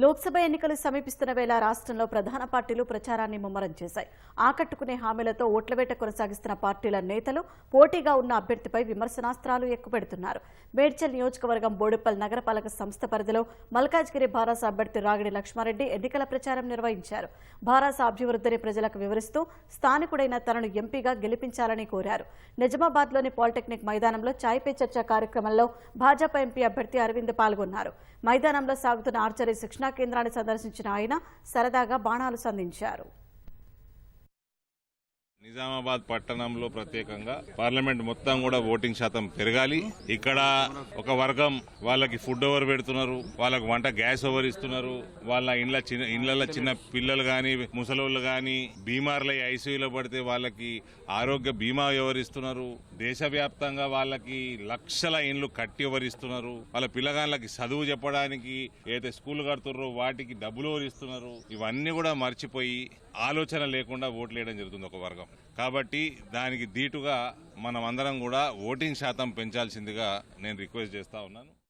లోక్సభ ఎన్నికలు సమీపిస్తున్న వేళ రాష్ట్రంలో ప్రధాన పార్టీలు ప్రచారాన్ని ముమ్మరం చేశాయి. ఆకట్టుకునే హామీలతో ఓట్లవేట కొనసాగిస్తున్న పార్టీల నేతలు పోటీగా ఉన్న అభ్యర్థిపై విమర్శనాస్త్రాలు ఎక్కుపెడుతున్నారు. మేడ్చల్ నియోజకవర్గం బోడుపల్ నగరపాలక సంస్థ పరిధిలో మల్కాజ్గిరి భారాస అభ్యర్థి రాగిడి లక్ష్మారెడ్డి ఎన్నికల ప్రచారం నిర్వహించారు. భారాస అభివృద్ధిని ప్రజలకు వివరిస్తూ స్థానికుడైన తనను ఎంపీగా గెలిపించాలని కోరారు. నిజామాబాద్లోని పాలిటెక్నిక్ మైదానంలో చాయ్ పే చర్చ కార్యక్రమంలో భాజపా ఎంపీ అభ్యర్థి అరవింద్ పాల్గొన్నారు. మైదానంలో సాగుతున్న ఆర్చరీ శిక్షణ కేంద్రాన్ని సందర్శించిన ఆయన సరదాగా బాణాలు సంధించారు. నిజామాబాద్ పట్టణంలో ప్రత్యేకంగా పార్లమెంట్ మొత్తం కూడా ఓటింగ్ శాతం పెరగాలి. ఇక్కడ ఒక వర్గం వాళ్ళకి ఫుడ్ ఓవర్ పెడుతున్నారు వాళ్ళకి వంట గ్యాస్ ఓవర్ ఇస్తున్నారు వాళ్ళ ఇండ్ల చిన్న ఇండ్ల చిన్న పిల్లలు గాని ముసలోళ్ళు గాని బీమార్లై ఐసీయూలో పడితే వాళ్ళకి ఆరోగ్య బీమా ఎవరిస్తున్నారు దేశవ్యాప్తంగా వాళ్ళకి లక్షల ఇండ్లు కట్టి ఎవరిస్తున్నారు వాళ్ళ పిల్లగాళ్ళకి చదువు చెప్పడానికి ఏదైతే స్కూల్ కడుతున్నారో వాటికి డబ్బులు ఎవరిస్తున్నారు ఇవన్నీ కూడా మర్చిపోయి ఆలోచన లేకుండా ఓట్లు వేయడం జరుగుతుంది ఒక వర్గం. కాబట్టి దానికి దీటుగా మనం అందరం కూడా ఓటింగ్ శాతం పెంచాల్సిందిగా నేను రిక్వెస్ట్ చేస్తా ఉన్నాను.